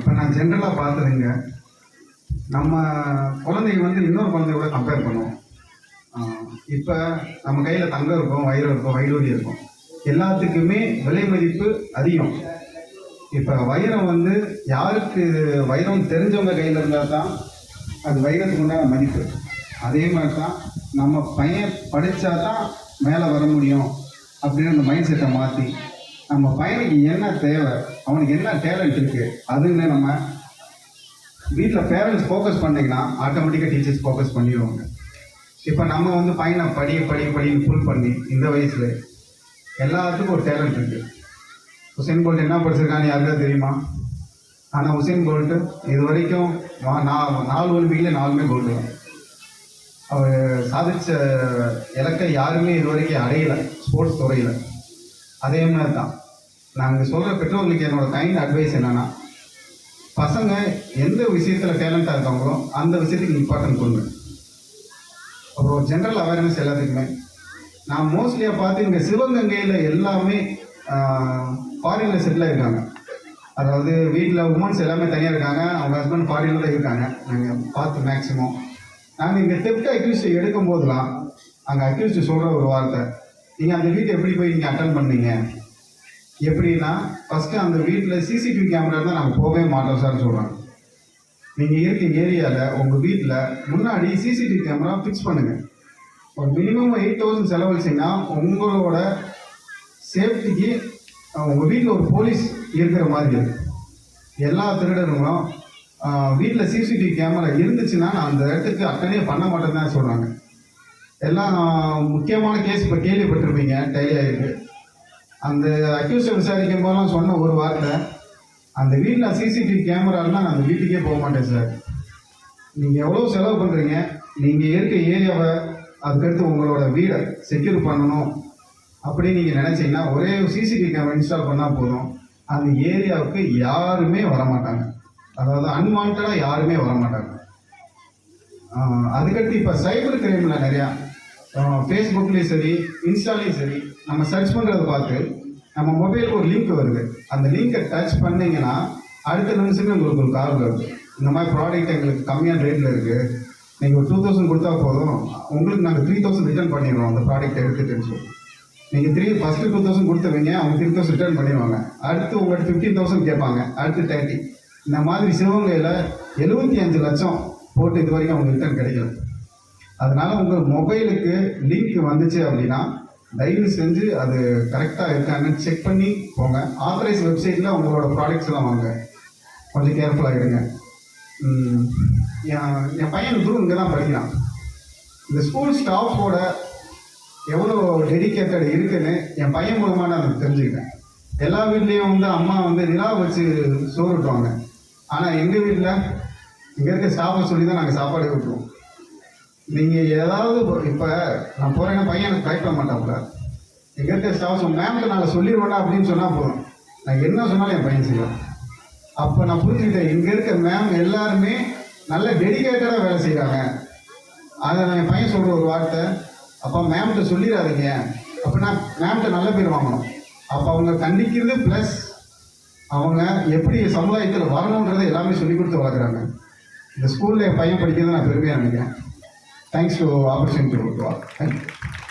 இப்போ நான் ஜென்ரலாக பார்த்ததுங்க நம்ம குழந்தைங்க வந்து இன்னொரு குழந்தையோட கம்பேர் பண்ணுவோம். இப்போ நம்ம கையில் தங்கம் இருக்கும் வயிறு இருக்கும் வயிறூரி இருக்கும். எல்லாத்துக்குமே விலை மதிப்பு அதிகம். இப்போ வைரம் வந்து யாருக்கு வைரம் தெரிஞ்சவங்க கையில் இருந்தால் தான் அது வைரத்துக்கு உண்டான மதிப்பு. அதே மாதிரி தான் நம்ம பையன் படித்தா தான் மேலே வர முடியும் அப்படின்னு அந்த மைண்ட் செட்டை மாற்றி நம்ம பையனுக்கு என்ன தேவை? அவனுக்கு என்ன டேலண்ட் இருக்குது அதுன்னு நம்ம வீட்டில் பேரண்ட்ஸ் ஃபோக்கஸ் பண்ணிங்கன்னா ஆட்டோமேட்டிக்காக டீச்சர்ஸ் ஃபோக்கஸ் பண்ணிடுவாங்க. இப்போ நம்ம வந்து பையனை படி படி படின்னு ஃபுல் பண்ணி இந்த வயசில் எல்லாத்துக்கும் ஒரு டேலண்ட் இருக்குது உசேன் போல்ட் என்ன படிச்சிருக்கான்னு யாருக்காவது தெரியுமா? ஆனால் உசேன் போல்ட்டு இது வரைக்கும் நாலு நாலு ஒலிம்பிக்கில் நாலுமே கோல்டு தான். அவர் சாதிச்ச இலக்கை யாருமே இது வரைக்கும் அடையலை ஸ்போர்ட்ஸ் துறையில். அதே மாதிரி தான். நாங்கள் சொல்கிற பெற்றோர்களுக்கு என்னோட கைண்ட் அட்வைஸ் என்னென்னா பசங்க எந்த விஷயத்தில் டேலண்டாக இருக்காங்களோ அந்த விஷயத்துக்கு இம்பார்ட்டன்ட் கொடுங்க. அப்புறம் ஜென்ரல் அவேர்னஸ் எல்லாத்துக்குமே. நான் மோஸ்ட்லியாக பார்த்து இங்கே சிவகங்கையில் எல்லாமே ஃபாரினில் செட்டில் இருக்காங்க. அதாவது வீட்டில் உமன்ஸ் எல்லாமே தனியாக இருக்காங்க. அவங்க ஹஸ்பண்ட் ஃபாரினில் தான் இருக்காங்க. நாங்கள் பார்த்து மேக்ஸிமம் நாங்கள் இங்கே தெப்ட் அக்யூஸ்ட் எடுக்கும் போதெல்லாம் அங்கே அக்யூஸ்ட் சொல்கிற ஒரு வார்த்தை நீங்கள் அந்த வீட்டை எப்படி போய் நீங்கள் அட்டன் பண்ணீங்க? எப்படின்னா ஃபஸ்ட்டு அந்த வீட்டில் சிசிடிவி கேமரா இருந்தால் நாங்கள் போகவே மாட்டோம் சார்னு சொல்கிறாங்க நீங்கள் இருக்க ஏரியாவில் உங்கள் வீட்டில் முன்னாடி சிசிடிவி கேமரா ஃபிக்ஸ் பண்ணுங்கள் ஒரு மினிமம் எயிட் தௌசண்ட் செலவழிச்சிங்கன்னா உங்களோட சேஃப்டிக்கு உங்கள் வீட்டில் ஒரு போலீஸ் இருக்கிற மாதிரி இருக்கு. எல்லா திருடர்களும் வீட்டில் சிசிடிவி கேமரா இருந்துச்சுன்னா நான் அந்த இடத்துக்கு அட்டனே பண்ண மாட்டேன்னு தான் சொல்கிறாங்க எல்லாம் முக்கியமான கேஸ் இப்போ கேள்விப்பட்டிருப்பீங்க டெய்லி ஆயிருக்கு. அந்த அக்யூஸை விசாரிக்கும் போதெல்லாம் சொன்ன ஒரு வார்த்தை அந்த வீட்டில் சிசிடிவி கேமராலாம் நான் அந்த வீட்டுக்கே போக மாட்டேன் சார் நீங்கள் எவ்வளோ செலவு பண்ணுறீங்க நீங்கள் இருக்க ஏரியாவை அதுக்கடுத்து உங்களோட வீடை செக்யூர் பண்ணணும். அப்படின்னு நீங்கள் நினச்சிங்கன்னா ஒரே சிசிடிவி கேமரா இன்ஸ்டால் பண்ணால் போதும். அந்த ஏரியாவுக்கு யாருமே வரமாட்டாங்க. அதாவது அன்வான்டாக யாருமே வரமாட்டாங்க. அதுக்கடுத்து இப்போ சைபர் கிரைமில் நிறையா ஃபேஸ்புக்லேயும் சரி இன்ஸ்டாலையும் சரி நம்ம சர்ச் பண்ணுறத பார்த்து நம்ம மொபைலுக்கு ஒரு லிங்க் வருது. அந்த லிங்கை டச் பண்ணீங்கன்னா அடுத்த நிமிஷமே உங்களுக்கு ஒரு கால் வருது. இந்த மாதிரி ப்ராடக்ட் எங்களுக்கு கம்மியான ரேட்டில் இருக்குது நீங்கள் ஒரு டூ தௌசண்ட் கொடுத்தா போதும். உங்களுக்கு நாங்கள் த்ரீ தௌசண்ட் ரிட்டர்ன் பண்ணிடுவோம் அந்த ப்ராடக்ட் எடுத்துட்டுன்னு சொல்லி. நீங்கள் த்ரீ ஃபஸ்ட்டு டூ தௌசண்ட் கொடுத்துருவீங்க அவங்க த்ரீ தௌசண்ட் ரிட்டர்ன் பண்ணிடுவாங்க. அடுத்து உங்கள்கிட்ட ஃபிஃப்டீன் தௌசண்ட் கேட்பாங்க அடுத்து தேர்ட்டி இந்த மாதிரி சிவகங்கையில் எழுபத்தி அஞ்சு லட்சம் போட்டு இது வரைக்கும் அவங்க ரிட்டர்ன் கிடைக்கல. அதனால உங்கள் மொபைலுக்கு லிங்க் வந்துச்சு அப்படின்னா தயவு செஞ்சு அது கரெக்டாக இருக்கான்னு செக் பண்ணி போங்க. ஆத்தரைஸ் வெப்சைட்டில் உங்களோட ப்ராடக்ட்ஸ் எல்லாம் வாங்க. கொஞ்சம் கேர்ஃபுல்லாக இருங்க. என் பையன் குரு இங்கே தான் படிக்கிறான். இந்த ஸ்கூல் ஸ்டாஃபோட எவ்வளோ டெடிகேட்டட் இருக்குன்னு என் பையன் மூலமாக நான் தெரிஞ்சுக்கிட்டேன். எல்லா வீட்லேயும் வந்து அம்மா வந்து நிலா வச்சு சோறு விட்டுவாங்க ஆனால் எங்கள் வீட்டில் இங்கே இருக்க ஸ்டாஃபை சொல்லி தான் நாங்கள் சாப்பாடு விட்டுருவோம் நீங்கள் ஏதாவது இப்போ நான் போகிறேன்னா பையன் எனக்கு பண்ண மாட்டாப்புல எங்கே இருக்க ஸ்டாஃப் மேம்கிட்ட நாங்கள் சொல்லிடுவோம்டா அப்படின்னு சொன்னால் போதும். நான் என்ன சொன்னாலும் என் பையன் செய்யலாம் அப்போ நான் புரிஞ்சுக்கிட்டேன் இங்கே இருக்க மேம் எல்லாருமே நல்ல டெடிகேட்டடாக வேலை செய்கிறாங்க அதை நான் என் பையன் சொல்கிற ஒரு வார்த்தை. அப்போ மேம்கிட்ட சொல்லிடாதீங்க. அப்படின்னா மேம்கிட்ட நல்ல பேர் வாங்கணும். அப்போ அவங்க கண்டிக்கிறது ப்ளஸ் அவங்க எப்படி சமுதாயத்தில் வரணுன்றதை எல்லாமே சொல்லி கொடுத்து வளர்க்குறாங்க. இந்த ஸ்கூலில் என் பையன் படிக்கிறத நான் பெருமையாக நினைக்கிறேன். Thanks for the opportunity to talk. Thank you.